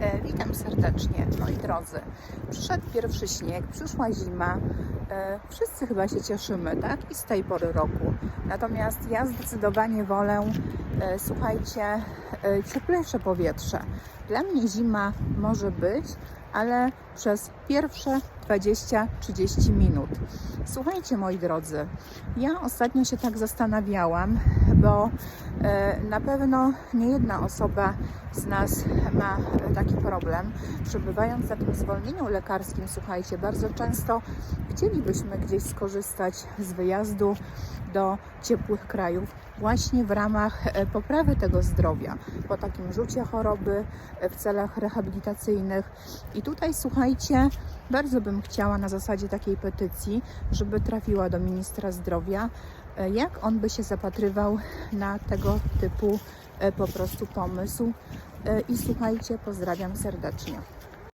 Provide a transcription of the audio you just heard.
E, Witam serdecznie, moi drodzy. Przyszedł pierwszy śnieg, przyszła zima. E, Wszyscy chyba się cieszymy, tak? I z tej pory roku. Natomiast ja zdecydowanie wolę, e, słuchajcie, e, cieplejsze powietrze. Dla mnie zima może być, ale przez pierwsze 20-30 minut. Słuchajcie, moi drodzy, ja ostatnio się tak zastanawiałam, bo na pewno nie jedna osoba z nas ma taki problem. Przebywając na tym zwolnieniu lekarskim, słuchajcie, bardzo często chcielibyśmy gdzieś skorzystać z wyjazdu do ciepłych krajów właśnie w ramach e, poprawy tego zdrowia, po takim rzucie choroby e, w celach rehabilitacyjnych. I tutaj słuchajcie, bardzo bym chciała na zasadzie takiej petycji, żeby trafiła do ministra zdrowia, e, jak on by się zapatrywał na tego typu po prostu pomysł. E, I słuchajcie, pozdrawiam serdecznie.